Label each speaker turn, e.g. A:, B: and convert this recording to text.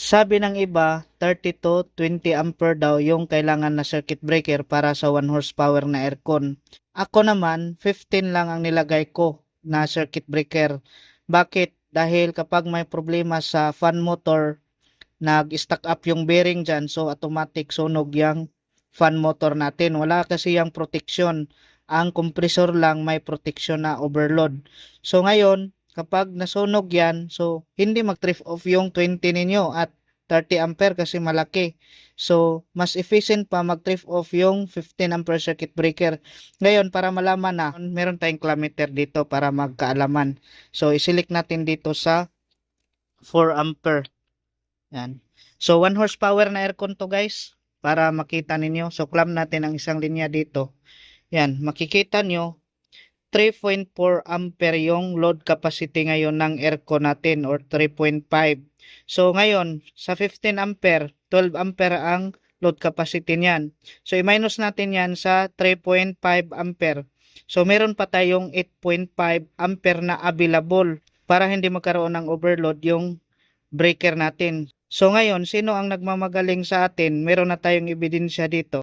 A: Sabi ng iba, 30 to 20 ampere daw yung kailangan na circuit breaker para sa 1 horsepower na aircon. Ako naman, 15 lang ang nilagay ko na circuit breaker. Bakit? Dahil kapag may problema sa fan motor, nag-stack up yung bearing dyan, so automatic sunog yung fan motor natin. Wala kasi yung protection. Ang compressor lang may protection na overload. So ngayon, kapag nasunog yan, so hindi mag-trip off yung 20 ninyo at 30 ampere kasi malaki. So, mas efficient pa mag-trip off yung 15 ampere circuit breaker. Ngayon, para malaman na, meron tayong kilometer dito para magkaalaman. So, isilik natin dito sa 4 ampere. Yan. So, 1 horsepower na aircon to guys. Para makita ninyo. So, clamp natin ang isang linya dito. Yan. Makikita nyo, 3.4 ampere yung load capacity ngayon ng aircon natin or 3.5. So ngayon, sa 15 ampere, 12 ampere ang load capacity niyan. So i-minus natin yan sa 3.5 ampere. So meron pa tayong 8.5 ampere na available para hindi magkaroon ng overload yung breaker natin. So ngayon, sino ang nagmamagaling sa atin? Meron na tayong ebidensya dito.